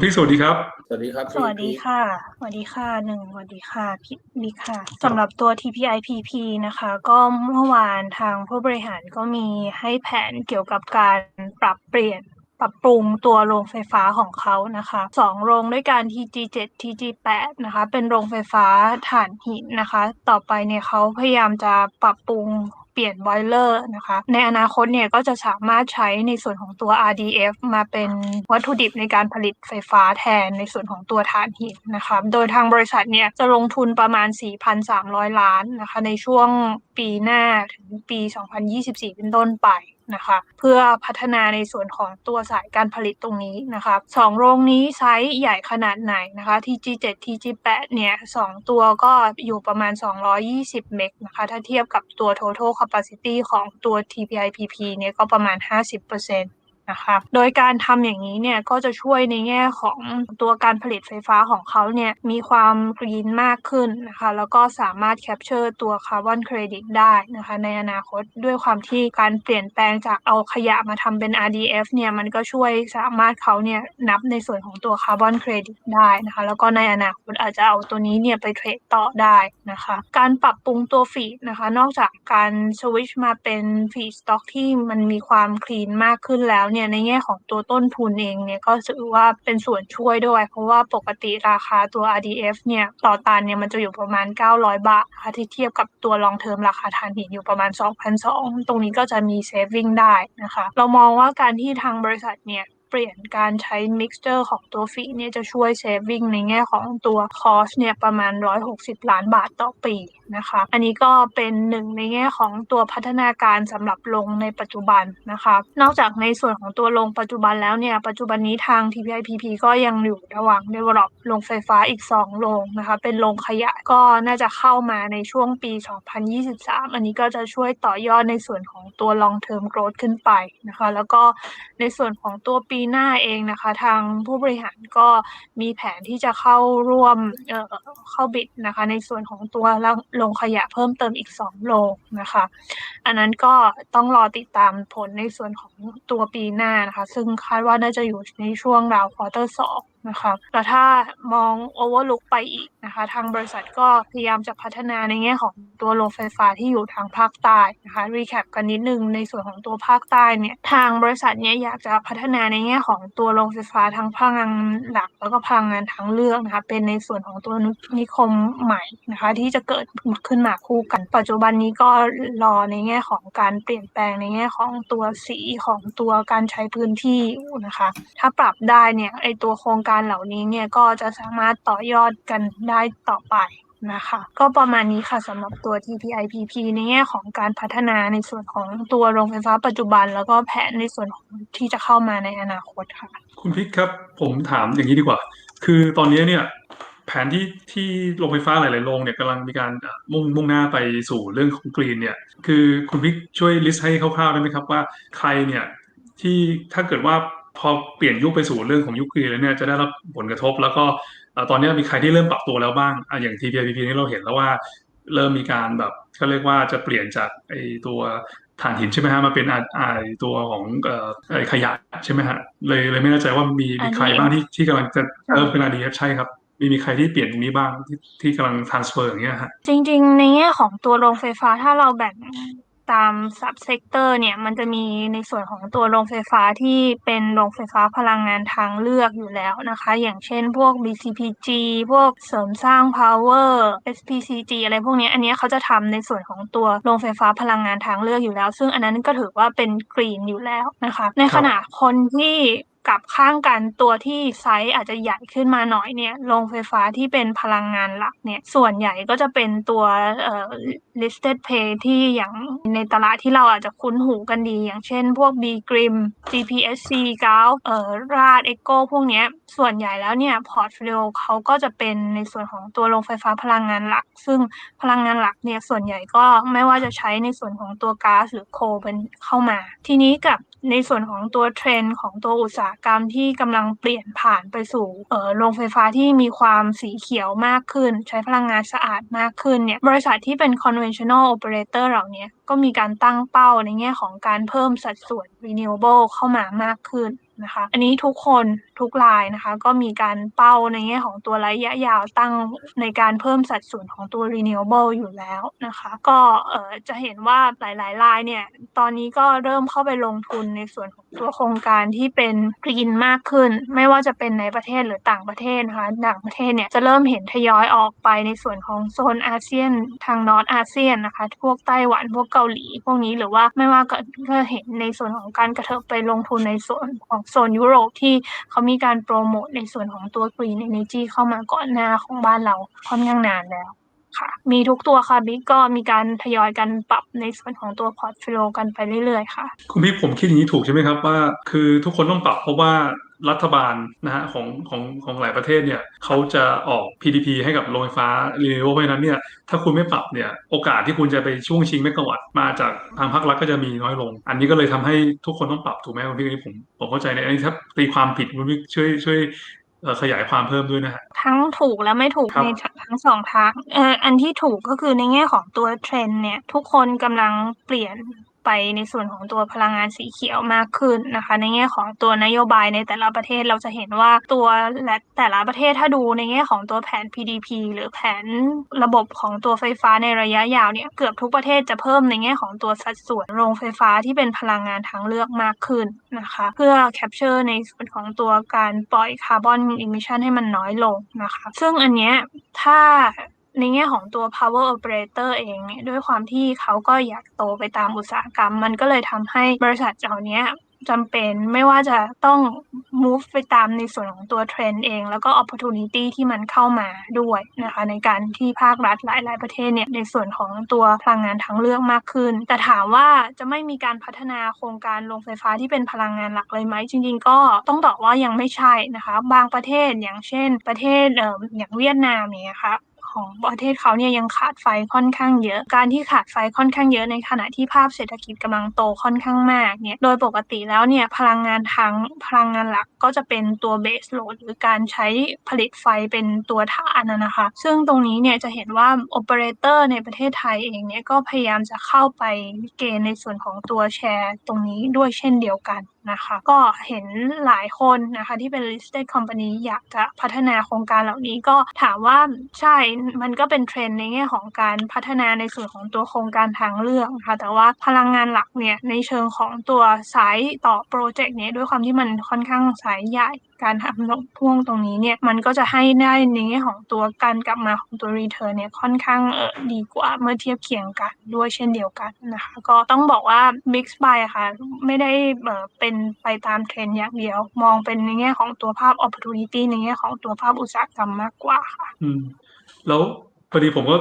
คุณพี่สวัสดีครับ สวัสดีครับ สวัสดีค่ะ สวัสดีค่ะหนึ่งสวัสดีค่ะพี่บิ๊กค่ะสำหรับตัว TPIPP นะคะ ก็เมื่อวานทางผู้บริหารก็มีให้แผนเกี่ยวกับการปรับเปลี่ยนปรับปรุงตัวโรงไฟฟ้าของเขานะคะสองโรงด้วยกัน TG7 TG8 นะคะ เป็นโรงไฟฟ้าถ่านหินนะคะ ต่อไปเนี่ยเขาพยายามจะปรับปรุง เปลี่ยนบอยเลอร์นะคะ ในอนาคตเนี่ยก็จะสามารถใช้ในส่วนของตัว RDF มาเป็นวัตถุดิบในการผลิตไฟฟ้าแทนในส่วนของตัวถ่านหินนะคะโดยทางบริษัทเนี่ยจะลงทุนประมาณ 4,300 ล้านนะคะในช่วงปีหน้าถึงปี 2024 เป็นต้นไป นะคะ เพื่อพัฒนาในส่วนของตัวสายการผลิตตรงนี้นะคะสองโรงนี้ไซส์ใหญ่ขนาดไหนนะคะ TG7 TG8 เนี่ยสองตัวก็อยู่ประมาณ 220 เมกนะคะถ้าเทียบกับตัว total capacity ของตัว TPIPP เนี่ยก็ประมาณ 50% นะคะ โดยการทำอย่างนี้เนี่ยก็จะช่วยในแง่ของตัวการผลิตไฟฟ้าของเขาเนี่ยมีความกรีนมากขึ้นนะคะ แล้วก็สามารถแคปเจอร์ตัวคาร์บอนเครดิตได้นะคะ ในอนาคตด้วยความที่การเปลี่ยนแปลงจากเอาขยะมาทำเป็น RDF เนี่ยมันก็ช่วยสามารถเขาเนี่ยนับในส่วนของตัวคาร์บอนเครดิตได้นะคะ แล้วก็ในอนาคตอาจจะเอาตัวนี้เนี่ยไปเทรดต่อได้นะคะ การปรับปรุงตัวฟีดนะคะ นอกจากการสวิชมาเป็นฟีดสต็อกที่มันมีความคลีนมากขึ้นแล้วเนี่ยในแง่ของตัวต้นทุนเองเนี่ยก็ถือว่าเป็นส่วนช่วยด้วย เพราะว่าปกติราคาตัว RDF เนี่ยต่อตันเนี่ยมันจะอยู่ประมาณ 900 บาทนะคะที่เทียบกับตัวลองเทอมราคาถ่านหินอยู่ประมาณ 2,200 ตรงนี้ก็จะมีเซฟวิ่งได้นะคะ เรามองว่าการที่ทางบริษัทเนี่ยเปลี่ยนการใช้ mixture ของตัวฟีเนี่ยจะช่วย saving ในแง่ของตัว cost เนี่ยประมาณ 160 ล้านบาทต่อปี นะคะ อันนี้ก็เป็นหนึ่งในแง่ของตัวพัฒนาการสำหรับลงในปัจจุบันนะคะ นอกจากในส่วนของตัวลงปัจจุบันแล้วเนี่ย ปัจจุบันนี้ทาง TPIPP ก็ยังอยู่ระหว่าง develop โรงไฟฟ้าอีก2โรงนะคะ เป็นโรงขยะก็น่าจะเข้ามาในช่วงปี 2023 อันนี้ก็จะช่วยต่อยอดในส่วนของตัว long term growth ขึ้นไปนะคะ แล้วก็ในส่วนของตัวปีหน้าเองนะคะ ทางผู้บริหารก็มีแผนที่จะเข้าร่วมเเข้าบิดนะคะ ในส่วนของตัวโรงขยะเพิ่มเติมอีก 2 โรงนะคะ อันนั้นก็ต้องรอติดตามผลในส่วนของตัวปีหน้านะคะ ซึ่งคาดว่าน่าจะอยู่ในช่วงราวควอเตอร์สองนะคะแต่ถ้ามอง overlook ไปอีกนะคะ ทางบริษัทก็พยายามจะพัฒนาในแง่ของตัวโรงไฟฟ้าที่อยู่ทางภาคใต้นะคะ recap กันนิดนึงในส่วนของตัวภาคใต้เนี่ยทางบริษัทเนี่ยอยากจะพัฒนาในแง่ของตัวโรงไฟฟ้าทั้งพลังงานหลัก แล้วก็พลังงานทางเลือกนะคะเป็นในส่วนของตัวนิคมใหม่นะคะ ที่จะเกิดขึ้นมาคู่กัน ปัจจุบันนี้ก็รอในแง่ของการเปลี่ยนแปลงในแง่ของตัวสีของตัวการใช้พื้นที่นะคะ ถ้าปรับได้เนี่ยไอตัวโครงการการเหล่านี้เนี่ยก็จะสามารถต่อยอดกันได้ต่อไปนะคะ ก็ประมาณนี้ค่ะสำหรับตัว TPIPP ในแง่ของการพัฒนาในส่วนของตัวโรงไฟฟ้าปัจจุบัน แล้วก็แผนในส่วนของที่จะเข้ามาในอนาคตค่ะ คุณพิกครับผมถามอย่างนี้ดีกว่า คือตอนนี้เนี่ยแผนที่ที่โรงไฟฟ้าหลาย ๆ โรงเนี่ยกำลังมีการมุ่งมุ่งหน้าไปสู่เรื่องของกรีนเนี่ยคือคุณพิกช่วยลิสต์ให้คร่าว ๆ ได้ไหมครับว่าใครเนี่ยที่ถ้าเกิดว่า พอเปลี่ยนยุคไปสู่เรื่องของยุคกรีนแล้วเนี่ยจะได้รับผลกระทบ แล้วก็ตอนนี้มีใครที่เริ่มปรับตัวแล้วบ้างอะอย่าง TPIPP นี่เราเห็นแล้วว่าเริ่มมีการแบบเขาเรียกว่าจะเปลี่ยนจากไอตัวถ่านหินใช่ไหมฮะมาเป็นไอตัวของเอ่อไอขยะใช่ไหมฮะเลยเลยไม่แน่ใจว่ามีมีใครบ้างที่ที่กำลังจะเออเป็น RDF ใช่ครับมีมีใครที่เปลี่ยนตรงนี้บ้างที่ที่กำลัง transfer อย่างเงี้ยฮะจริง ๆ ในแง่ของตัวโรงไฟฟ้าถ้าเราแบ่ง ตาม sub sector เนี่ยมันจะมีในส่วนของตัวโรงไฟฟ้าที่เป็นโรงไฟฟ้าพลังงานทางเลือกอยู่แล้วนะคะ อย่างเช่นพวก BCPG พวกเสริมสร้าง power SPCG อะไรพวกนี้อันนี้เขาจะทำในส่วนของตัวโรงไฟฟ้าพลังงานทางเลือกอยู่แล้ว ซึ่งอันนั้นก็ถือว่าเป็นกรีนอยู่แล้วนะคะ ในขณะคนที่ กับข้างกันตัวที่ไซส์อาจจะใหญ่ขึ้นมาหน่อยเนี่ยโรงไฟฟ้าที่เป็นพลังงานหลักเนี่ยส่วนใหญ่ก็จะเป็นตัวเอ่อ listed pay ที่อย่างในตลาดที่เราอาจจะคุ้นหูกันดี อย่างเช่นพวก B Grim GPSC g a l เอ่อราด Echo พวกเนี้ยส่วนใหญ่แล้วเนี่ยพอร์ตโฟลิโอเขาก็จะเป็นในส่วนของตัวโรงไฟฟ้าพลังงานหลัก ซึ่งพลังงานหลักเนี่ยส่วนใหญ่ก็ไม่ว่าจะใช้ในส่วนของตัวก๊าซหรือโคเป็นเข้ามา ทีนี้กับ ในส่วนของตัวเทรนด์ของตัวอุตสาหกรรมที่กำลังเปลี่ยนผ่านไปสู่โรงไฟฟ้าที่มีความสีเขียวมากขึ้น ใช้พลังงานสะอาดมากขึ้นเนี่ยบริษัทที่เป็น conventional operator เหล่านี้ก็มีการตั้งเป้าในแง่ของการเพิ่มสัดส่วน renewable เข้ามามากขึ้น นะคะ อันนี้ทุกคนทุกรายนะคะ ก็มีการเป้าในแง่ของตัวระยะยาวตั้งในการเพิ่มสัดส่วนของตัว renewable อยู่แล้วนะคะ ก็เอ่อจะเห็นว่าหลายๆรายเนี่ยตอนนี้ก็เริ่มเข้าไปลงทุนในส่วนของตัวโครงการที่เป็น green มากขึ้น ไม่ว่าจะเป็นในประเทศหรือต่างประเทศนะคะต่างประเทศเนี่ยจะเริ่มเห็นทยอยออกไปในส่วนของโซนอาเซียนทางนอตอาเซียนนะคะ พวกไต้หวันพวกเกาหลี พวกนี้หรือว่าไม่ว่าก็เห็นในส่วนของการกระเถิบไปลงทุนในส่วนของโซนยุโรปที่เขามีการโปรโมทในส่วนของตัว green energy เข้ามาก่อนหน้าของบ้านเราค่อนข้างนานแล้ว ค่ะ มีทุกตัวค่ะบิ๊กก็มีการทยอยกันปรับในส่วนของตัวพอร์ตโฟลิโอกันไปเรื่อยๆค่ะ คุณพี่ผมคิดอย่างนี้ถูกใช่ไหมครับว่า คือทุกคนต้องปรับเพราะว่ารัฐบาลนะฮะของของของหลายประเทศเนี่ยเขาจะออก PDP ให้กับโรงไฟฟ้า renewable เพราะนั้นเนี่ยถ้าคุณไม่ปรับเนี่ยโอกาสที่คุณจะไปช่วงชิงเมกะวัตมาจากทางภาครัฐก็จะมีน้อยลง อันนี้ก็เลยทำให้ทุกคนต้องปรับถูกไหมคุณพี่อันนี้ผมผมเข้าใจในอันนี้ถ้าตีความผิดคุณพี่ช่วยช่วย เอ่อขยายความเพิ่มด้วยนะฮะ ทั้งถูกและไม่ถูกครับ ในทั้งสองทางเอออันที่ถูกก็คือในแง่ของตัวเทรนด์เนี่ย ทุกคนกำลังเปลี่ยน ไปในส่วนของตัวพลังงานสีเขียวมากขึ้นนะคะ ในแง่ของตัวนโยบายในแต่ละประเทศเราจะเห็นว่าตัวและแต่ละประเทศถ้าดูในแง่ของตัวแผน PDP หรือแผนระบบของตัวไฟฟ้าในระยะยาวเนี่ยเกือบทุกประเทศจะเพิ่มในแง่ของตัวสัดส่วนโรงไฟฟ้าที่เป็นพลังงานทางเลือกมากขึ้นนะคะ เพื่อ capture ในส่วนของตัวการปล่อยคาร์บอนอิมิชันให้มันน้อยลงนะคะ ซึ่งอันเนี้ยถ้า ในแง่ของตัว power operator เองเนี่ยด้วยความที่เขาก็อยากโตไปตามอุตสาหกรรม มันก็เลยทำให้บริษัทเหล่านี้จำเป็นไม่ว่าจะต้อง move ไปตามในส่วนของตัวเทรนด์เอง แล้วก็ opportunity ที่มันเข้ามาด้วยนะคะในการที่ภาครัฐหลาย ๆ ประเทศเนี่ยในส่วนของตัวพลังงานทางเลือกมากขึ้น แต่ถามว่าจะไม่มีการพัฒนาโครงการโรงไฟฟ้าที่เป็นพลังงานหลักเลยไหมจริง ๆ ก็ต้องตอบว่ายังไม่ใช่นะคะ บางประเทศอย่างเช่น ประเทศเอ่ออย่างเวียดนามเนี่ยค่ะ ของประเทศเขาเนี่ยยังขาดไฟค่อนข้างเยอะ การที่ขาดไฟค่อนข้างเยอะในขณะที่ภาพเศรษฐกิจกำลังโตค่อนข้างมากเนี่ย โดยปกติแล้วเนี่ยพลังงานทางพลังงานหลักก็จะเป็นตัวเบสโหลดหรือการใช้ผลิตไฟเป็นตัวฐานนะนะคะ ซึ่งตรงนี้เนี่ยจะเห็นว่าโอเปอเรเตอร์ในประเทศไทยเองเนี่ยก็พยายามจะเข้าไปเกณฑ์ในส่วนของตัวแชร์ตรงนี้ด้วยเช่นเดียวกันนะคะก็เห็นหลายคนนะคะที่เป็น listed company อยากจะพัฒนาโครงการเหล่านี้ก็ถามว่าใช่มันก็เป็นเทรนด์ในแง่ของการพัฒนาในส่วนของตัวโครงการทางเลือกนะคะแต่ว่าพลังงานหลักเนี่ยในเชิงของตัวสายต่อโปรเจกต์เนี้ยด้วยความที่มันค่อนข้างสายใหญ่การทำพ่วงตรงนี้เนี่ยมันก็จะให้ได้ในแง่ของตัวการกลับมาของตัว return เนี่ยค่อนข้างเออดีกว่าเมื่อเทียบเคียงกันด้วยเช่นเดียวกันนะคะก็ต้องบอกว่า mix by ค่ะไม่ได้เออเป็นไปตามเทรนด์อย่างเดียว มองเป็นในแง่ของตัวภาพ opportunity ในแง่ของตัวภาพอุตสาหกรรมมากกว่าค่ะอืม แล้วพอดีผมก็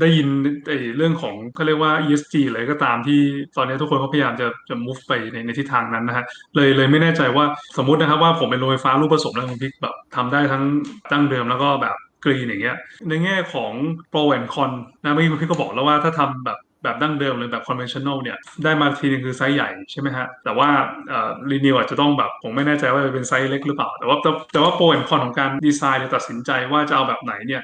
ได้ยินไอ้เรื่องของเขาเรียกว่า ESG อะไรก็ตามที่ตอนนี้ทุกคนก็พยายามจะจะ move ไปในในทิศทางนั้นนะฮะเลยเลยไม่แน่ใจว่าสมมตินะครับว่าผมเป็นโรงไฟฟ้าลูกผสมแล้วคุณพิกแบบทำได้ทั้งตั้งเดิมแล้วก็แบบกรีนอย่างเงี้ยในแง่ของ pro and con นะเมื่อกี้คุณพิกก็บอกแล้วว่าถ้าทำแบบแบบดั้งเดิมหรือแบบ conventional เนี่ยได้มาทีนึงคือไซส์ใหญ่ใช่ไหมฮะ แต่ว่าเอ่อ renew อาจจะต้องแบบผมไม่แน่ใจว่าจะเป็นไซส์เล็กหรือเปล่า แต่ว่าแต่ว่า pro and con ของการดีไซน์หรือตัดสินใจว่าจะเอาแบบไหนเนี่ย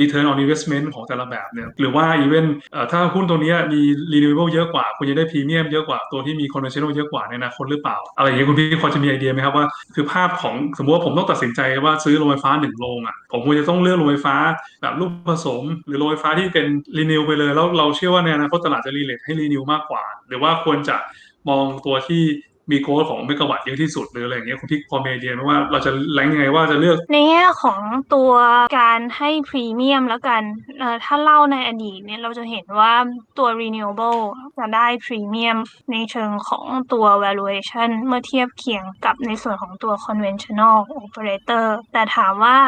return on investment ของแต่ละแบบเนี่ยหรือว่า even เอ่อถ้าหุ้นตัวนี้มี renewable เยอะกว่า คุณจะได้พรีเมียมเยอะกว่าตัวที่มี conventional เยอะกว่าในอนาคตหรือเปล่า อะไรอย่างเงี้ยคุณพี่พอจะมีไอเดียไหมครับว่า คือภาพของสมมติว่าผมต้องตัดสินใจว่าซื้อโรงไฟฟ้าหนึ่งโรงอะผมควรจะต้องเลือกโรงไฟฟ้าแบบรูปผสม หรือโรงไฟฟ้าที่เป็น renew ไปเลย แล้วเราเชื่อว่าในอนาคตตลาดจะ relate ให้ renew มากกว่า หรือว่าควรจะมองตัวที่ มีโกลของเมกะวัตเยอะที่สุดหรืออะไรอย่างเงี้ยคุณพี่พอเมเดียไหมว่าเราจะแรงยังไงว่าจะเลือก ในแง่ของตัวการให้พรีเมียมแล้วกันเอ่อถ้าเล่าในอดีตเนี่ยเราจะเห็นว่าตัว renewable จะได้พรีเมียมในเชิงของตัว valuation เมื่อเทียบเคียงกับในส่วนของตัว conventional operator แต่ถามว่า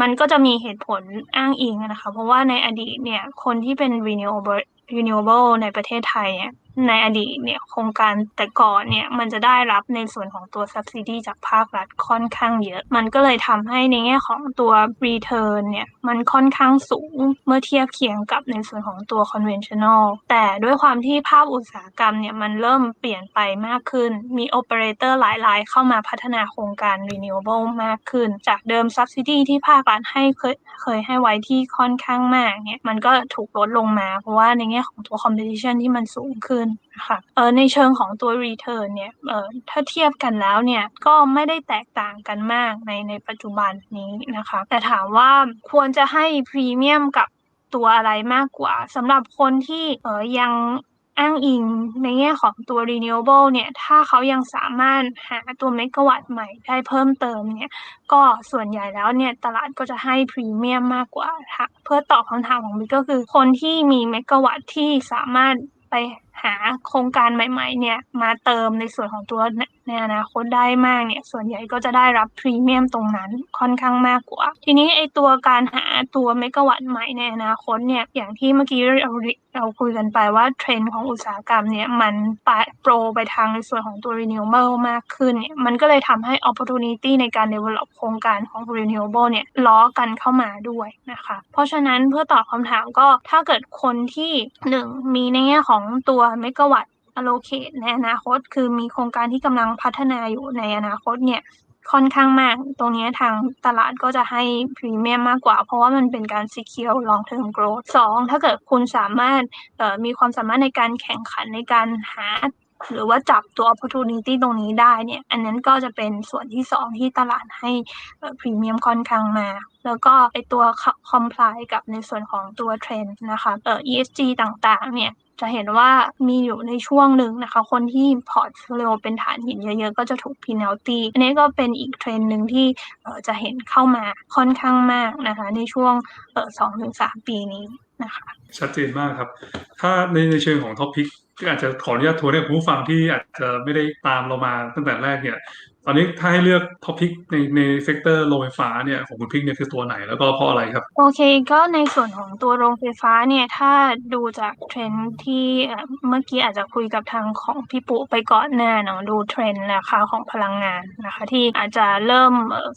มันก็จะมีเหตุผลอ้างอิงนะคะ เพราะว่าในอดีตเนี่ยคนที่เป็น renewable renewable ในประเทศไทยเนี่ย ในอดีตเนี่ยโครงการแต่ก่อนเนี่ยมันจะได้รับในส่วนของตัว subsidy จากภาครัฐค่อนข้างเยอะ มันก็เลยทำให้ในแง่ของตัว return เนี่ยมันค่อนข้างสูงเมื่อเทียบเคียงกับในส่วนของตัว conventional แต่ด้วยความที่ภาพอุตสาหกรรมเนี่ยมันเริ่มเปลี่ยนไปมากขึ้น มี operator หลายรายเข้ามาพัฒนาโครงการ renewable มากขึ้น จากเดิม subsidy ที่ภาครัฐให้เคยเคยให้ไว้ที่ค่อนข้างมากเนี่ยมันก็ถูกลดลงมา เพราะว่าในแง่ของตัว competition ที่มันสูงขึ้นนะคะเออในเชิงของตัว return เนี่ยเออถ้าเทียบกันแล้วเนี่ยก็ไม่ได้แตกต่างกันมากในในปัจจุบันนี้นะคะ แต่ถามว่าควรจะให้พรีเมียมกับตัวอะไรมากกว่าสำหรับคนที่เออยังอ้างอิงในแง่ของตัว renewable เนี่ย ถ้าเขายังสามารถหาตัวเมกะวัตต์ใหม่ได้เพิ่มเติมเนี่ย ก็ส่วนใหญ่แล้วเนี่ย ตลาดก็จะให้พรีเมียมมากกว่าค่ะ เพื่อตอบคำถามของบิ๊กก็คือคนที่มีเมกะวัตต์ที่สามารถไป หาโครงการใหม่ ๆ เนี่ยมาเติมในส่วนของตัวในอนาคตได้มากเนี่ย ส่วนใหญ่ก็จะได้รับพรีเมียมตรงนั้นค่อนข้างมากกว่า ทีนี้ไอตัวการหาตัวเมกะวัตต์ใหม่ในอนาคตเนี่ยอย่างที่เมื่อกี้เราเราคุยกันไปว่าเทรนด์ของอุตสาหกรรมเนี่ยมันปะโปรไปทางในส่วนของตัว renewable มากขึ้นเนี่ยมันก็เลยทำให้ opportunity ในการ develop โครงการของ renewable เนี่ยล้อกันเข้ามาด้วยนะคะ เพราะฉะนั้นเพื่อตอบคำถามก็ถ้าเกิดคนที่หนึ่งมีในแง่ของตัวเมกะวัตต์ allocate ในอนาคต คือมีโครงการที่กำลังพัฒนาอยู่ในอนาคตเนี่ยค่อนข้างมาก ตรงนี้ทางตลาดก็จะให้พรีเมียมมากกว่า เพราะว่ามันเป็นการ secure long term growth สองถ้าเกิดคุณสามารถมีความสามารถในการแข่งขันในการหา หรือว่าจับตัว opportunity ตรงนี้ได้เนี่ย อันนั้นก็จะเป็นส่วนที่สองที่ตลาดให้พรีเมียมค่อนข้างมา แล้วก็ไอตัว comply กับในส่วนของตัวเทรนด์นะคะเอ่อ ESG ต่างๆ เนี่ยจะเห็นว่ามีอยู่ในช่วงหนึ่งนะคะ คนที่พอร์ตโฟลิโอเป็นฐานหินเยอะๆ ก็จะถูก penalty อันนี้ก็เป็นอีกเทรนด์หนึ่งที่จะเห็นเข้ามาค่อนข้างมากนะคะ ในช่วงสองถึงสามปีนี้ นะคะชัดเจนมากครับ ถ้าในในเชิงของท็อปิกก็อาจจะขออนุญาตทัวร์ให้ผู้ฟังที่อาจจะไม่ได้ตามเรามาตั้งแต่แรกเนี่ย ตอนนี้ถ้าให้เลือกท็อปิกในในเซกเตอร์โรงไฟฟ้าเนี่ยของคุณพิกเนี่ยคือตัวไหนแล้วก็เพราะอะไรครับ โอเคก็ในส่วนของตัวโรงไฟฟ้าเนี่ยถ้าดูจากเทรนที่เมื่อกี้อาจจะคุยกับทางของพี่ปุไปก่อนหน้าเนาะดูเทรนราคาของพลังงานนะคะ ที่อาจจะเริ่ม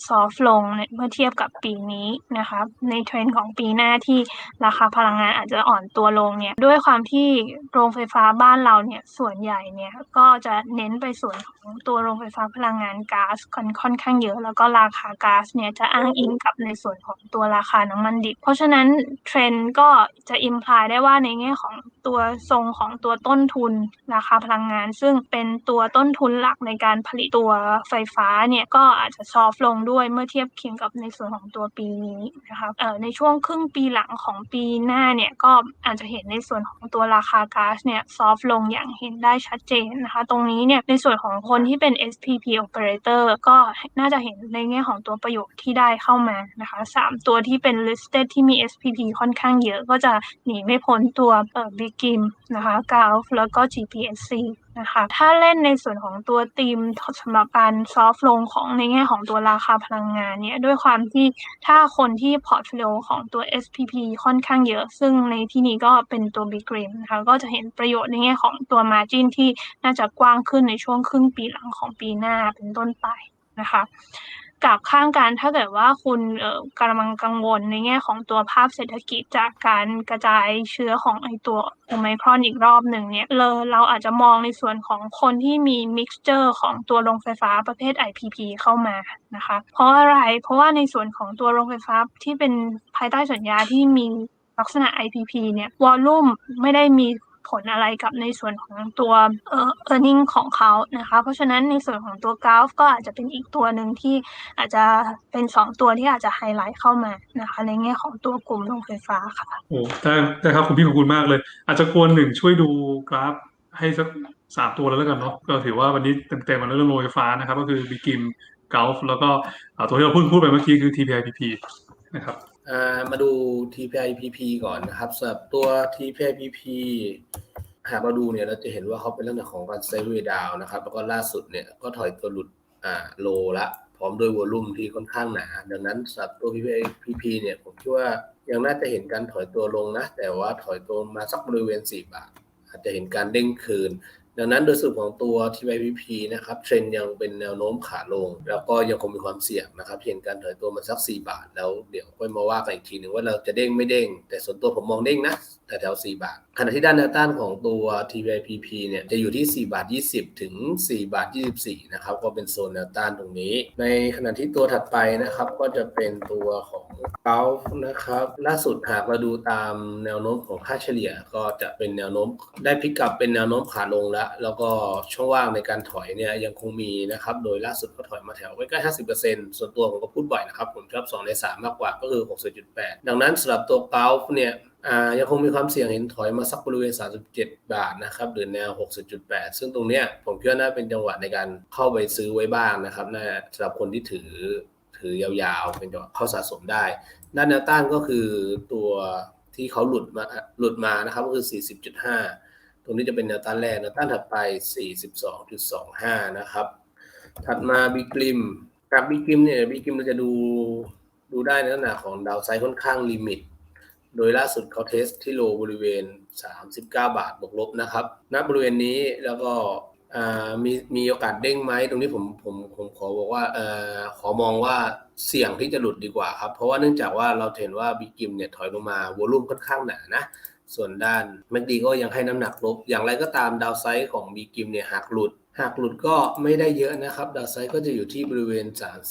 ซอฟลงเมื่อเทียบกับปีนี้นะคะในเทรนของปีหน้าที่ราคาพลังงานอาจจะอ่อนตัวลงเนี่ยด้วยความที่โรงไฟฟ้าบ้านเราเนี่ยส่วนใหญ่เนี่ยก็จะเน้นไปส่วนของตัวโรงไฟฟ้าพลังงานก๊าซค่อนค่อนข้างเยอะ แล้วก็ราคาก๊าซเนี่ยจะอ้างอิงกับในส่วนของตัวราคาน้ำมันดิบ เพราะฉะนั้นเทรนด์ก็จะอิมพลายได้ว่าในแง่ของตัวทรงของตัวต้นทุนราคาพลังงาน ซึ่งเป็นตัวต้นทุนหลักในการผลิตตัวไฟฟ้าเนี่ยก็อาจจะซอฟลงด้วยเมื่อเทียบเคียงกับในส่วนของตัวปีนี้นะคะเอ่อในช่วงครึ่งปีหลังของปีหน้าเนี่ยก็อาจจะเห็นในส่วนของตัวราคาก๊าซเนี่ยซอฟลงอย่างเห็นได้ชัดเจนนะคะตรงนี้เนี่ยในส่วนของคนที่เป็น SPP operator ก็น่าจะเห็นในแง่ของตัวประโยชน์ที่ได้เข้ามานะคะสามตัวที่เป็น listed ที่มี SPP ค่อนข้างเยอะก็จะหนีไม่พ้นตัวเอ่อ Big Gim นะคะ Gulf แล้วก็ GPSC นะคะ ถ้าเล่นในส่วนของตัวทีมสำหรับการซอฟลงของในแง่ของตัวราคาพลังงานเนี่ย ด้วยความที่ถ้าคนที่พอร์ตโฟลิโอของตัว SPP ค่อนข้างเยอะ ซึ่งในที่นี้ก็เป็นตัว Big Green นะคะ ก็จะเห็นประโยชน์ในแง่ของตัว Margin ที่น่าจะกว้างขึ้นในช่วงครึ่งปีหลังของปีหน้าเป็นต้นไปนะคะ กับข้างกันถ้าเกิดว่าคุณเอ่อกำลังกังวลในแง่ของตัวภาพเศรษฐกิจจากการกระจายเชื้อของไอตัวโอไมครอนอีกรอบหนึ่งเนี่ยเราเราอาจจะมองในส่วนของคนที่มี mixture ของตัวโรงไฟฟ้าประเภท IPP เข้ามานะคะ เพราะอะไรเพราะว่าในส่วนของตัวโรงไฟฟ้าที่เป็นภายใต้สัญญาที่มีลักษณะ IPP เนี่ยวอลลุ่มไม่ได้มี ผลอะไรกับในส่วนของตัวเอ่อ earning ของเขานะคะ เพราะฉะนั้นในส่วนของตัว Gulf ก็อาจจะเป็นอีกตัวหนึ่งที่อาจจะเป็นสองตัวที่อาจจะไฮไลท์เข้ามานะคะ ในแง่ของตัวกลุ่มโรงไฟฟ้าค่ะโอ้ได้ได้ครับคุณพี่ขอบคุณมากเลย อาจจะควรหนึ่งช่วยดูกราฟให้สักสามตัวแล้วแล้วกันเนาะก็ถือว่าวันนี้เต็มๆมาเรื่องโรงไฟฟ้านะครับ ก็คือบิกิมกอล์ฟแล้วก็ตัวที่เราพูดพูดไปเมื่อกี้คือ TPIPP นะครับ มาดู TPIPP ก่อนนะครับสำหรับตัว TPIPP หากเราดูเนี่ยเราจะเห็นว่าเขาเป็นเรื่องของการไซด์เวดาวนะครับ แล้วก็ล่าสุดเนี่ยก็ถอยตัวหลุดอ่าโลละ พร้อมด้วยวอลลุ่มที่ค่อนข้างหนา ดังนั้นสำหรับตัว TPIPP เนี่ยผมคิดว่ายังน่าจะเห็นการถอยตัวลงนะ แต่ว่าถอยตัวมาสักบริเวณ 4 บาท อาจจะเห็นการเด้งคืน ดังนั้นโดยสรุปของตัว TYPP นะครับเทรนยังเป็นแนวโน้มขาลง แล้วก็ยังคงมีความเสี่ยงนะครับเห็นการถอยตัวมาสัก 4 บาท แล้วเดี๋ยวค่อยมาว่ากันอีกทีหนึ่งว่าเราจะเด้งไม่เด้ง แต่ส่วนตัวผมมองเด้งนะแต่แถว 4 บาท ขณะที่ด้านแนวต้านของตัว TYPP เนี่ยจะอยู่ที่ 4 บาท 20 ถึง 4 บาท 24 นะครับ ก็เป็นโซนแนวต้านตรงนี้ ในขณะที่ตัวถัดไปนะครับก็จะเป็นตัวของเกาฟนะครับล่าสุดหากเราดูตามแนวโน้มของค่าเฉลี่ย ก็จะเป็นแนวโน้มได้พลิกกลับเป็นแนวโน้มขาลงแล้วแล้วก็ช่องว่างในการถอยเนี่ยยังคงมีนะครับ โดยล่าสุดก็ถอยมาแถวใกล้ๆ50%ส่วนตัวผมก็พูดบ่อยนะครับ ผมชอบ2ใน3มมากกว่าก็คือ60.8ดังนั้นสำหรับตัวเกาฟเนี่ยอ่ายังคงมีความเสี่ยงเห็นถอยมาสักบริเวณ 37 บาทนะครับหรือแนว 60.8 ซึ่งตรงเนี้ยผมคิดว่าน่าเป็นจังหวะในการเข้าไปซื้อไว้บ้างนะครับน่าสำหรับคนที่ถือถือยาวๆ เป็นจังหวะเข้าสะสมได้ ด้านแนวต้านก็คือตัวที่เขาหลุดมาหลุดมานะครับก็คือ 40.5 ตรงนี้จะเป็นแนวต้านแรกแนวต้านถัดไป 42.25 นะครับ ถัดมาบีกริมกับบีกริมเนี่ยบีกริมเราจะดูดูได้ในลักษณะของดาวไซด์ค่อนข้างลิมิต โดยล่าสุดเขาเทสที่โลบริเวณ 39 บาทบวกลบนะครับ ณ บริเวณนี้แล้วก็มีมีโอกาสเด้งไหมตรงนี้ผมผมผมขอบอกว่าอขอมองว่าเสี่ยงที่จะหลุดดีกว่าครับ เพราะว่าเนื่องจากว่าเราเห็นว่าบีกิมเนี่ยถอยลงมาวอลุ่มค่อนข้างหนานะ ส่วนด้านแมกดีก็ยังให้น้ำหนักลบ อย่างไรก็ตามดาวไซด์ของบีกิมเนี่ยหากหลุด หากหลุดก็ไม่ได้เยอะนะครับ ดาวไซด์ก็จะอยู่ที่บริเวณ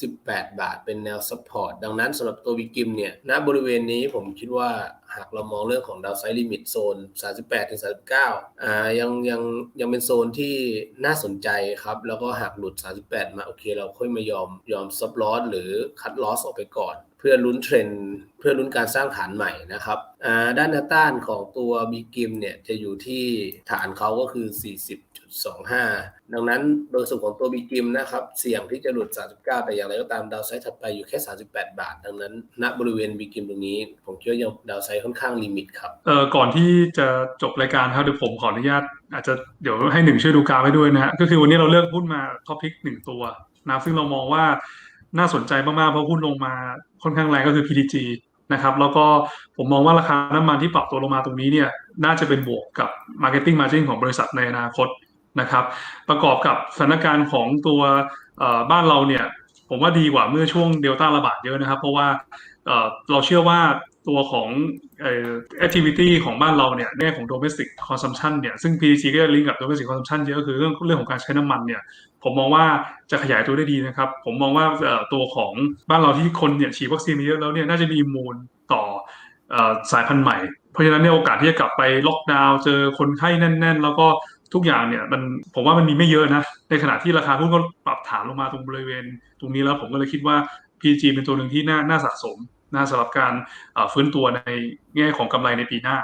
38 บาท เป็นแนวซัพพอร์ต ดังนั้นสำหรับตัวบีกิมเนี่ย ณ บริเวณนี้ผมคิดว่าหากเรามองเรื่องของดาวไซด์ลิมิตโซน 38ถึง39 อ่า ยังยังยังเป็นโซนที่น่าสนใจครับ แล้วก็หากหลุด 38 มาโอเค เราค่อยมายอมยอมซับลอสหรือคัดลอสออกไปก่อน เพื่อลุ้นเทรนเพื่อลุ้นการสร้างฐานใหม่นะครับด้านแนวต้านของตัวบีกิมเนี่ยจะอยู่ที่ฐานเขาก็คือ 40.25 ดังนั้นโดยส่วนของตัวบีกิมนะครับ เสี่ยงที่จะหลุด 39 แต่อย่างไรก็ตามดาวไซด์ถัดไปอยู่แค่ 38 บาท ดังนั้น ณบริเวณบีกิมตรงนี้ ผมคิดว่ายังดาวไซด์ค่อนข้างลิมิตครับเอ่อก่อนที่จะจบรายการครับเดี๋ยวผมขออนุญาต อาจจะเดี๋ยวให้หนึ่งช่วยดูกราฟให้ด้วยนะฮะก็คือวันนี้เราเลือกหุ้นมาท็อปพิกหนึ่งตัวนะซึ่งเรามองว่าน่าสนใจมากๆเพราะหุ้นลงมาค่อนข้างแรงก็คือ PTG นะครับแล้วก็ผมมองว่าราคาน้ำมันที่ปรับตัวลงมาตรงนี้เนี่ยน่าจะเป็นบวกกับ Marketing Margin ของบริษัทในอนาคต นะครับ ประกอบกับสถานการณ์ของตัวบ้านเราเนี่ยผมว่าดีกว่าเมื่อช่วงเดลต้าระบาดเยอะนะครับ เพราะว่าเราเชื่อว่าตัวของเอ่อ activity ของบ้านเราเนี่ยในแง่ของ domestic consumption เนี่ยซึ่ง PTG ก็ลิงก์กับ domestic consumption เยอะก็คือเรื่องเรื่องของการใช้น้ำมันเนี่ยผมมองว่าจะขยายตัวได้ดีนะครับ ผมมองว่าตัวของบ้านเราที่คนเนี่ยฉีดวัคซีนเยอะแล้วเนี่ยน่าจะมีอิมมูนต่อเอ่อสายพันธุ์ใหม่ เพราะฉะนั้นเนี่ยโอกาสที่จะกลับไปล็อกดาวน์เจอคนไข้แน่น ๆ แล้วก็ ทุกอย่างเนี่ยมันผมว่ามันมีไม่เยอะนะ ในขณะที่ราคาหุ้นก็ปรับฐานลงมาตรงบริเวณ ตรงนี้แล้วผมก็เลยคิดว่า PG เป็นตัวหนึ่งที่น่าน่าสะสมน่าสำหรับการฟื้นตัวในแง่ของกำไรในปีหน้า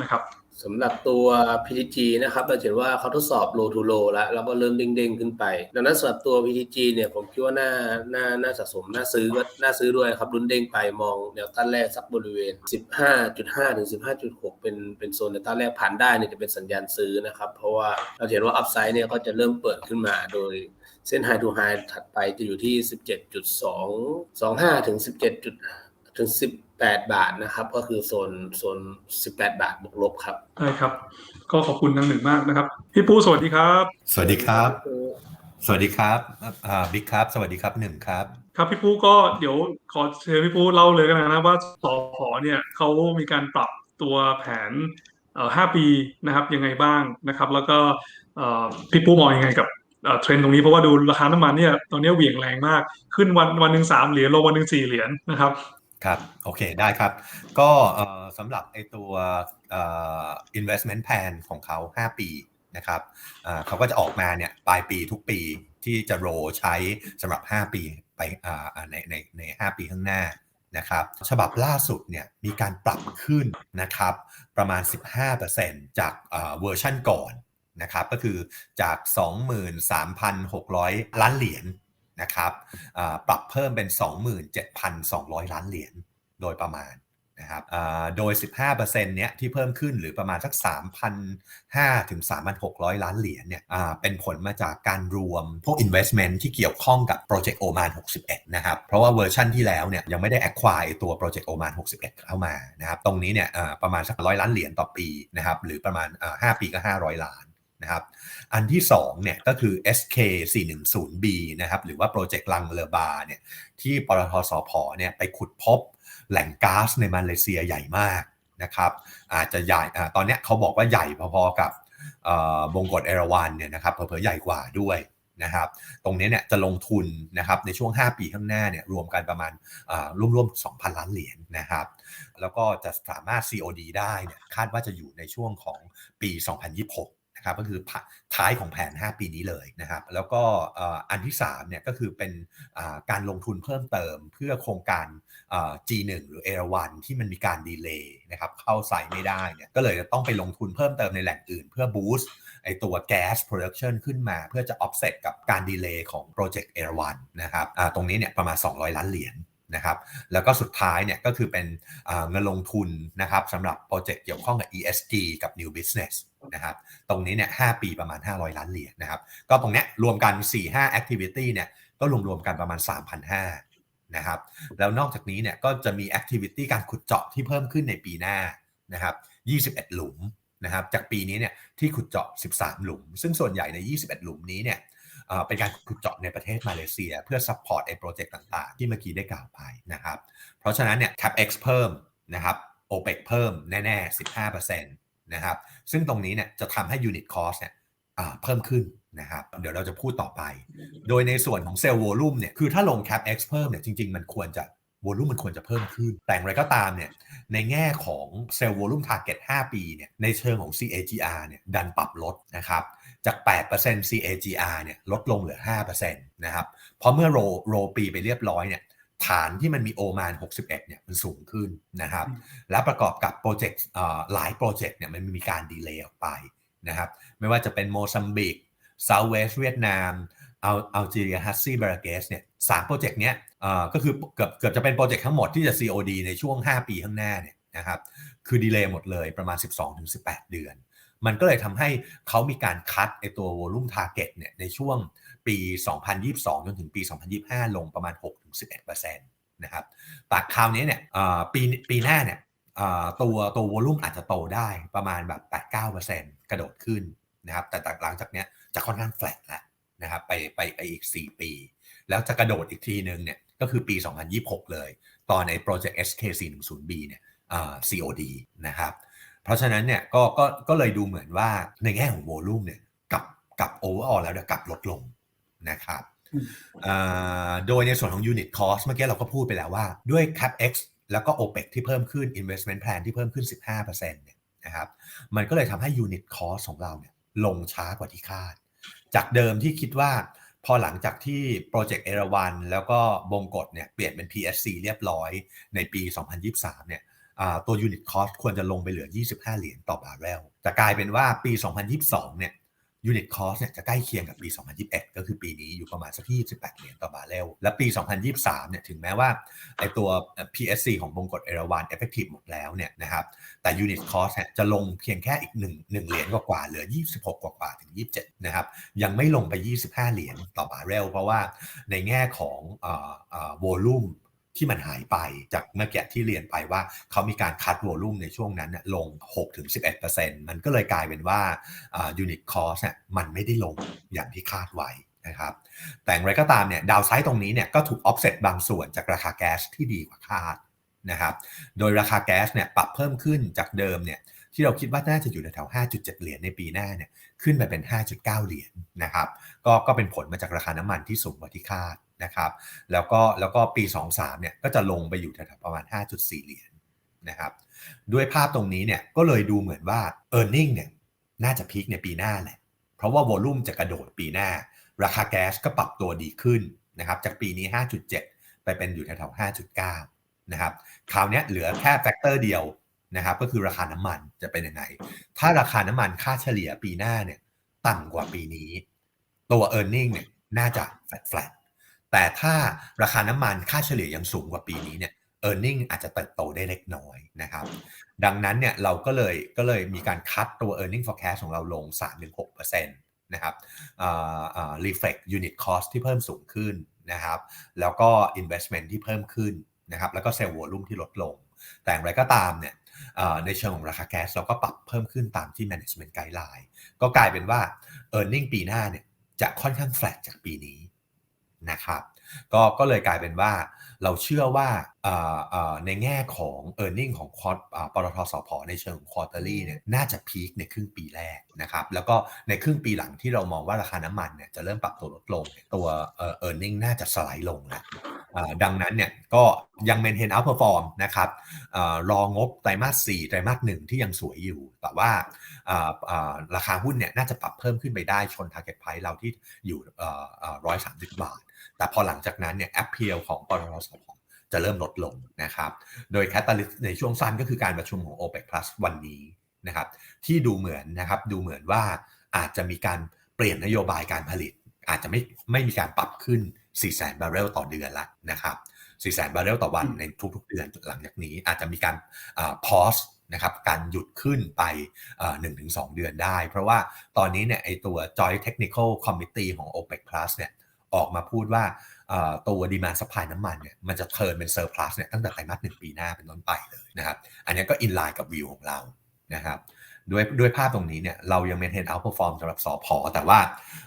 นะครับ สำหรับตัว PTG นะครับเราเห็นว่าเขาทดสอบ low to low แล้วแล้วก็เริ่มเด้งๆ ขึ้นไป ดังนั้นสำหรับตัว PTG เนี่ยผมคิดว่าน่าน่าน่าสะสมน่าซื้อก็น่าซื้อด้วยครับรุ่นเด้งไปมองแนวต้านแรกสักบริเวณ 15.5 ถึง 15.6 เป็นเป็นโซนแนวต้านแรกผ่านได้เนี่ยจะเป็นสัญญาณซื้อนะครับ เพราะว่าเราเห็นว่าอัพไซด์เนี่ยก็จะเริ่มเปิดขึ้นมาโดยเส้น High to High ถัดไปจะอยู่ที่ 17.225ถึง17 ถึง 18 บาทนะครับ ก็คือโซนโซน 18 บาทบวกลบครับได้ครับ ก็ขอบคุณทั้งหนึ่งมากนะครับ พี่ปูสวัสดีครับ สวัสดีครับ สวัสดีครับอ่าบิ๊กครับ สวัสดีครับหนึ่งครับครับพี่ปูก็เดี๋ยวขอเชิญพี่ปูเล่าเลยกันนะว่าสอพอเนี่ยเขามีการปรับตัวแผนเอ่อห้าปีนะครับยังไงบ้างนะครับ แล้วก็เอ่อพี่ปูมองยังไงกับเอ่อเทรนด์ตรงนี้เพราะว่าดูราคาน้ำมันเนี่ยตอนนี้เหวี่ยงแรงมาก ขึ้นวันวันหนึ่งสามเหรียญลงวันหนึ่งสี่เหรียญนะครับ ครับ โอเคได้ครับ ก็สำหรับไอตัวอ่อ investment plan ของเขา 5 ปีนะครับเขาก็จะออกมาเนี่ยปลายปีทุกปีที่จะโรใช้สำหรับ 5 ปีไปในในใน5ปีข้างหน้านะครับฉบับล่าสุดเนี่ยมีการปรับขึ้นนะครับประมาณ 15%จากเอ่อเวอร์ชันก่อนนะครับก็คือจาก 23,600 ล้านเหรียญ นะครับปรับเพิ่มเป็น 27,200 ล้านเหรียญโดยประมาณนะครับอ่าโดย 15%เนี้ยที่เพิ่มขึ้นหรือประมาณสัก 3,500 ถึง 3,600 ล้านเหรียญเนี่ยเป็นผลมาจากการรวมพวก investment ที่เกี่ยวข้องกับโปรเจกต์โอมาน61 นะครับ เพราะว่าเวอร์ชันที่แล้วเนี่ยยังไม่ได้ acquire ตัวโปรเจกต์โอมาน61 เข้ามานะครับ ตรงนี้เนี่ยประมาณสักร้อยล้านเหรียญต่อปีนะครับ หรือประมาณอ่า5ปีก็ 500 ล้าน นะครับอันที่2เนี่ยก็คือ SK 410B นะครับหรือว่าโปรเจกต์ลังเลบาเนี่ยที่ปตทสพเนี่ยไปขุดพบแหล่งก๊าซในมาเลเซียใหญ่มากนะครับอาจจะใหญ่ตอนนี้เขาบอกว่าใหญ่พอๆกับบงกฎเอราวันเนี่ยนะครับเผอๆใหญ่กว่าด้วยนะครับตรงนี้เนี่ยจะลงทุนนะครับในช่วง 5 ปีข้างหน้าเนี่ยรวมกันประมาณร่วมๆ 2,000 ล้านเหรียญนะครับแล้วก็จะสามารถ COD ได้เนี่ยคาดว่าจะอยู่ในช่วงของปี 2026 นะครับก็คือท้ายของแผน 5 ปีนี้เลยนะครับแล้วก็อันที่3เนี่ยก็คือเป็นการลงทุนเพิ่มเติมเพื่อโครงการ G1 หรือ a อ1ที่มันมีการดีเลย์นะครับเข้าใส่ไม่ได้เนี่ยก็เลยจะต้องไปลงทุนเพิ่มเติมในแหล่งอื่น เพื่อ boost ไอตัว gas production ขึ้นมาเพื่อจะ offset กับการดีเลย์ของโปรเจกต์ a อ1นะครับตรงนี้เนี่ยประมาณ 200 ล้านเหรียญ นะครับแล้วก็สุดท้ายเนี่ยก็คือเป็นเงินลงทุนนะครับสำหรับโปรเจกต์เกี่ยวข้องกับ ESG กับ New Business นะครับตรงนี้เนี่ย5ปีประมาณ 500 ล้านเหรียญนะครับก็ตรงเนี้ยรวมกัน 4-5 activity เนี่ยก็รวมๆกันประมาณ 3,500นะครับแล้วนอกจากนี้เนี่ยก็จะมี activity การขุดเจาะที่เพิ่มขึ้นในปีหน้านะครับ21 หลุมนะครับจากปีนี้เนี่ยที่ขุดเจาะ 13 หลุม ซึ่งส่วนใหญ่ใน 21 หลุมนี้เนี่ย เป็นการขุดเจาะในประเทศมาเลเซีย เพื่อ support ไอ้โปรเจกต์ต่างๆ ที่เมื่อกี้ได้กล่าวไปนะครับ เพราะฉะนั้นเนี่ย capex เพิ่มนะครับ opex เพิ่มแน่ๆ 15%นะครับ ซึ่งตรงนี้เนี่ยจะทำให้ unit cost เนี่ยเพิ่มขึ้นนะครับ เดี๋ยวเราจะพูดต่อไป โดยในส่วนของเซลล์ volume เนี่ย คือถ้าลง capex เพิ่มเนี่ยจริงๆ มันควรจะ volume มันควรจะเพิ่มขึ้น แต่อย่างไรก็ตามเนี่ยในแง่ของเซลล์ volume target 5ปีเนี่ยในเชิงของ CAGR เนี่ยดันปรับลดนะครับ จาก 8% CAGR เนี่ยลดลงเหลือ 5%นะครับ เพราะเมื่อโรโรปีไปเรียบร้อยเนี่ยฐานที่มันมีโอมาน 61 เนี่ยมันสูงขึ้นนะครับ และประกอบกับโปรเจกต์หลายโปรเจกต์เนี่ยมันมีการดีเลย์ออกไปนะครับ ไม่ว่าจะเป็นโมซัมบิกเซาท์เวสเวียดนามอัลอัลจีเรียฮัสซีบาราเกสเนี่ยสามโปรเจกต์เนี้ยเอ่อก็คือเกือบเกือบจะเป็นโปรเจกต์ทั้งหมดที่จะ COD ในช่วง 5 ปีข้างหน้าเนี่ยนะครับ คือดีเลย์หมดเลยประมาณ 12-18 เดือน มันก็เลยทำให้เขามีการคัดไอตัว volume target เนี่ยในช่วงปี 2022 จนถึงปี 2025 ลงประมาณ 6-11%นะครับแต่คราวนี้เนี่ยปีปีหน้าเนี่ยตัวตัว volume อาจจะโตได้ประมาณแบบ 8-9%กระโดดขึ้นนะครับ แต่หลังจากเนี้ยจะค่อนข้างแฟลตแล้วนะครับไปไปไปอีก 4 ปี แล้วจะกระโดดอีกทีนึงเนี่ยก็คือปี 2026 เลย ตอนในโปรเจกต์ SK410B เนี่ย COD นะครับ เพราะฉะนั้นเนี่ยก็ก็ก็เลยดูเหมือนว่าในแง่ของโวลูมเนี่ยกับกับโอเวอร์ออลแล้วเนี่ยกลับลดลงนะครับอืมอ่าโดยในส่วนของ Unit Cost เมื่อกี้เราก็พูดไปแล้วว่าด้วย CapEx แล้วก็ OPEX ที่เพิ่มขึ้น Investment Plan ที่เพิ่มขึ้น 15%เนี่ยนะครับมันก็เลยทำให้ Unit Cost ของเราเนี่ยลงช้ากว่าที่คาด จากเดิมที่คิดว่าพอหลังจากที่โปรเจกต์เอราวันแล้วก็บงกฎเนี่ยเปลี่ยนเป็น PSC เรียบร้อยในปี 2023 เนี่ย ตัว unit cost ควรจะลงไปเหลือ 25 เหรียญต่อบาร์เรลแต่กลายเป็นว่าปี 2022 เนี่ย unit cost เนี่ยจะใกล้เคียงกับปี 2021 ก็คือปีนี้อยู่ประมาณสัก28 เหรียญต่อบาร์เรล และปี 2023 เนี่ยถึงแม้ว่าไอตัว PSC ของบงกฎเอราวัน effective หมดแล้วเนี่ยนะครับ แต่ unit cost เนี่ยจะลงเพียงแค่อีก 1 1 เหรียญกว่าๆเหลือ 26 กว่าๆถึง 27 นะครับ ยังไม่ลงไป 25 เหรียญต่อบาร์เรล เพราะว่าในแง่ของเอ่อเอ่อ volume ที่มันหายไปจากเมื่อกี้ที่เรียนไปว่าเขามีการคัดโวลุ่มในช่วงนั้นลง 6-11%มันก็เลยกลายเป็นว่ายูนิตคอสเนี่ยมันไม่ได้ลงอย่างที่คาดไว้นะครับแต่อย่างไรก็ตามเนี่ยดาวไซด์ตรงนี้เนี่ยก็ถูกออฟเซตบางส่วนจากราคาแก๊สที่ดีกว่าคาดนะครับโดยราคาแก๊สเนี่ยปรับเพิ่มขึ้นจากเดิมเนี่ยที่เราคิดว่าน่าจะอยู่ในแถว 5.7 เหรียญในปีหน้าเนี่ยขึ้นไปเป็น 5.9 เหรียญนะครับก็ก็เป็นผลมาจากราคาน้ำมันที่สูงกว่าที่คาด นะครับแล้วก็แล้วก็ปี 23เนี่ยก็จะลงไปอยู่แถวๆประมาณ 5.4 เหรียญนะครับด้วยภาพตรงนี้เนี่ยก็เลยดูเหมือนว่า e a r n i n g เนี่ยน่าจะพีคในปีหน้าแหละ เพราะว่า volume จะกระโดดปีหน้า ราคาแก๊สก็ปรับตัวดีขึ้นนะครับจากปีนี้ 5.7 ไปเป็นอยู่แถวๆ5.9นะครับคราวนี้เหลือแค่แฟกเตอร์เดียวนะครับก็คือราคาน้ำมันจะเป็นยังไง ถ้าราคาน้ำมันค่าเฉลี่ยปีหน้าเนี่ยต่ำกว่าปีนี้ ตัว e a r n i n g เนี่ยน่าจะ flat flat แต่ถ้าราคาน้ำมันค่าเฉลี่ยยังสูงกว่าปีนี้เนี่ย e a r n i n g อาจจะเติบโตได้เล็กน้อยนะครับ ดังนั้นเนี่ยเราก็เลยก็เลยมีการคัดตัว e a r n i n g forecast ของเราลง 3-6%นะครับอ่าอ่า reflect unit cost ที่เพิ่มสูงขึ้นนะครับ แล้วก็ investment ที่เพิ่มขึ้นนะครับ แล้วก็ sell volume ที่ลดลง แต่อย่างไรก็ตามเนี่ยอ่อในเชิงของราคาแก๊สเราก็ปรับเพิ่มขึ้นตามที่ management guideline ก็กลายเป็นว่า e a r n i n g ปีหน้าเนี่ยจะค่อนข้าง flat จากปีนี้ นะครับก็ก็เลยกลายเป็นว่าเราเชื่อว่าในแง่ของ e a r n i n g ของคออ่าปตทสพในเชิงของ quarterly เนี่ยน่าจะพีคในครึ่งปีแรกนะครับแล้วก็ในครึ่งปีหลังที่เรามองว่าราคาน้ำมันเนี่ยจะเริ่มปรับตัวลดลง ตัวเออ e a r n i n g น่าจะสไลด์ลงแล้วอ่าดังนั้นเนี่ยก็ยัง maintain outperform นะครับอรองบไตรมาส 4 ไตรมาส 1 ที่ยังสวยอยู่ แต่ว่าราคาหุ้นเนี่ยน่าจะปรับเพิ่มขึ้นไปได้ชน target price เราที่อยู่เอ่อเอ่อ130 บาท แต่พอหลังจากนั้นเนี่ย appeal ของปตทสพจะเริ่มลดลงนะครับ โดยแคตตาลิสในช่วงสั้นก็คือการประชุมของ OPEC Plus วันนี้นะครับ ที่ดูเหมือนนะครับดูเหมือนว่าอาจจะมีการเปลี่ยนนโยบายการผลิต อาจจะไม่ไม่มีการปรับขึ้น4แสนบาร์เรลต่อเดือนละนะครับ4แสนบาร์เรลต่อวันในทุกๆ เดือนหลังจากนี้อาจจะมีการพอสนะครับการหยุดขึ้นไปหนึ่งถึงสองเดือนได้ เพราะว่าตอนนี้เนี่ยไอตัว Joint Technical Committee ของ OPEC Plus เนี่ย ออกมาพูดว่าตัว demand supply น้ำมันเนี่ยมันจะเทิร์นเป็น surplus เนี่ยตั้งแต่ไตรมาสหนึ่งปีหน้าเป็นต้นไปเลยนะครับ อันนี้ก็ in line กับวิวของเรานะครับด้วยด้วยภาพตรงนี้เนี่ยเรายัง maintain outperform สำหรับสอพอแต่ว่า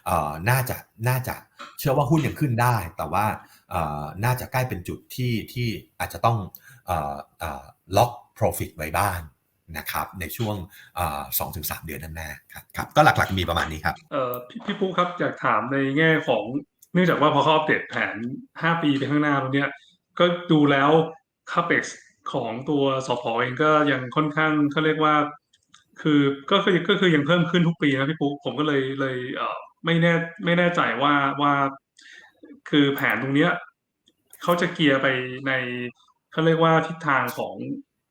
เอ่อน่าจะน่าจะเชื่อว่าหุ้นยังขึ้นได้ แต่ว่าเอ่อน่าจะใกล้เป็นจุดที่ที่อาจจะต้องเออเออ lock profit ไว้บ้างนะครับในช่วงสองถึงสามเดือนหน้าครับครับก็หลักๆมีประมาณนี้ครับเออพี่ปุ๊ครับอยากถามในแง่ของ นื่องจากว่าพอเขาอัปเดตแผน 5 ปีไปข้างหน้าตรงเนี้ย ก็ดูแล้ว capex ของตัวสพเองก็ยังค่อนข้างเขาเรียกว่า คือก็คือก็คือยังเพิ่มขึ้นทุกปีนะพี่ปุ๊ผมก็เลยเลยเออไม่แน่ไม่แน่ใจว่าว่า คือแผนตรงเนี้ยเขาจะเกียร์ไปในเขาเรียกว่าทิศทางของ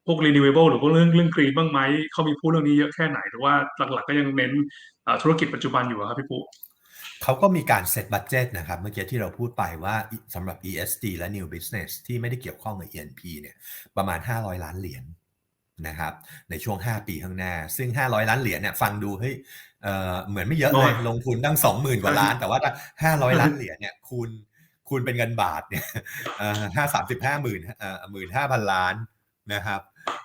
พวก renewable หรือพวกเรื่องเรื่องกรีนบ้างไหมเขามีพูดเรื่องนี้เยอะแค่ไหนหรือว่าหลักๆก็ยังเน้นธุรกิจปัจจุบันอยู่ครับพี่ปุ๊ เขาก็มีการเซตบัตเจตนะครับ เมื่อกี้ที่เราพูดไปว่าสำหรับ ESG และ New Business ที่ไม่ได้เกี่ยวข้องกับ ENP เนี่ยประมาณ 500 ล้านเหรียญนะครับในช่วง 5 ปีข้างหน้า ซึ่ง 500 ล้านเหรียญเนี่ยฟังดูเฮ้ยเอ่อเหมือนไม่เยอะเลยลงทุนตั้ง 20,000 กว่าล้าน แต่ว่าถ้า500 ล้านเหรียญเนี่ยคูณคูณเป็นเงินบาทเนี่ยเอ่อห้าสามสิบห้าหมื่นเอ่อหมื่นห้าพันล้านนะครับ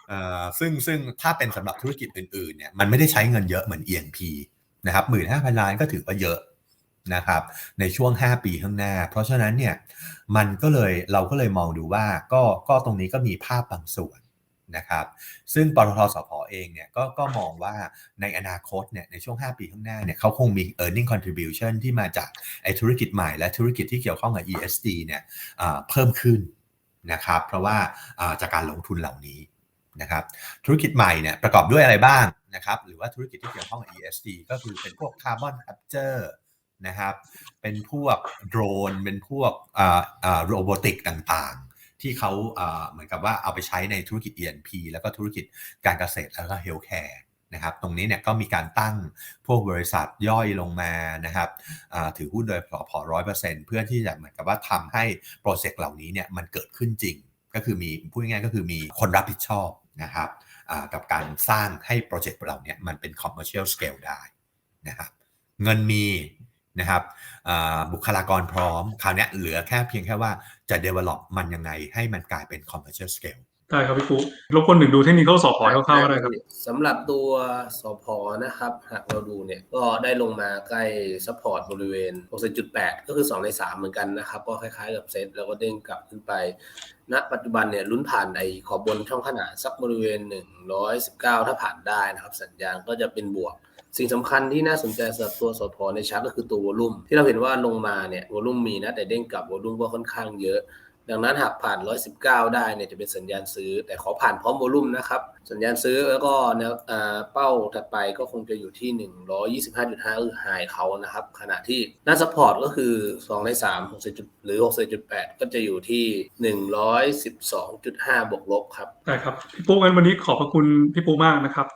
เอ่อซึ่งซึ่งถ้าเป็นสำหรับธุรกิจอื่นๆเนี่ยมันไม่ได้ใช้เงินเยอะเหมือน ENP นะครับหมื่นห้าพันล้านก็ถือว่าเยอะ นะครับในช่วง 5 ปีข้างหน้า เพราะฉะนั้นเนี่ยมันก็เลยเราก็เลยมองดูว่าก็ก็ตรงนี้ก็มีภาพบางส่วนนะครับซึ่งปตทสพเองเนี่ยก็ก็มองว่าในอนาคตเนี่ยในช่วง 5 ปีข้างหน้าเนี่ยเขาคงมี earning contribution ที่มาจากไอธุรกิจใหม่และธุรกิจที่เกี่ยวข้องกับ ESG เนี่ยเพิ่มขึ้นนะครับเพราะว่าอ่าจากการลงทุนเหล่านี้นะครับธุรกิจใหม่เนี่ยประกอบด้วยอะไรบ้างนะครับหรือว่าธุรกิจที่เกี่ยวข้องกับ ESG ก็คือเป็นพวก carbon capture นะครับ เป็นพวกโดรน เป็นพวกโรบอติกต่างๆ ที่เขาเหมือนกับว่าเอาไปใช้ในธุรกิจ ENP แล้วก็ธุรกิจการเกษตรแล้วก็เฮลท์แคร์นะครับตรงนี้เนี่ยก็มีการตั้งพวกบริษัทย่อยลงมานะครับถือหุ้นโดยพอพอร้อยเปอร์เซ็นต์เพื่อที่จะเหมือนกับว่าทำให้โปรเจกต์เหล่านี้เนี่ยมันเกิดขึ้นจริง ก็คือมีพูดง่ายๆก็คือมีคนรับผิดชอบนะครับกับการสร้างให้โปรเจกต์เหล่านี้มันเป็น commercial scale ได้นะครับเงินมี นะครับบุคลากรพร้อม คราวนี้เหลือแค่เพียงแค่ว่าจะ develop มันยังไงให้มันกลายเป็น commercial scale ได้ครับพี่ปุ๊รบกวนหนึ่งดูเทคนิคสพคร่าวๆก็ได้ครับสำหรับตัวสพนะครับ หากเราดูเนี่ยก็ได้ลงมาใกล้ซัพพอร์ตบริเวณ6.8ก็คือ 2 ใน 3 เหมือนกันนะครับ ก็คล้ายๆกับเซตแล้วก็เด้งกลับขึ้นไป ณ ปัจจุบันเนี่ยลุ้นผ่านไอ้ขอบบนช่องขนาดสักบริเวณ 119 ถ้าผ่านได้นะครับ สัญญาณก็จะเป็นบวก สิ่งสำคัญที่น่าสนใจสำหรับตัวสพในชาร์ตก็คือตัววอลุ่มที่เราเห็นว่าลงมาเนี่ยวอลุ่มมีนะแต่เด้งกลับวอลุ่มก็ค่อนข้างเยอะ ดังนั้นหากผ่าน 119 ได้เนี่ยจะเป็นสัญญาณซื้อ แต่ขอผ่านพร้อมวอลุ่มนะครับสัญญาณซื้อแล้วก็แนวอ่าเป้าถัดไปก็คงจะอยู่ที่ 125.5คือไฮเขานะครับ ขณะที่น้าซัพพอร์ตก็คือ 2 ใน 3 60จุดหรือ61.8ก็จะอยู่ที่ 112.5 บวกลบครับได้ครับ พี่ปุ๊งั้นวันนี้ขอบพระคุณพี่ปุ๊มากนะครับ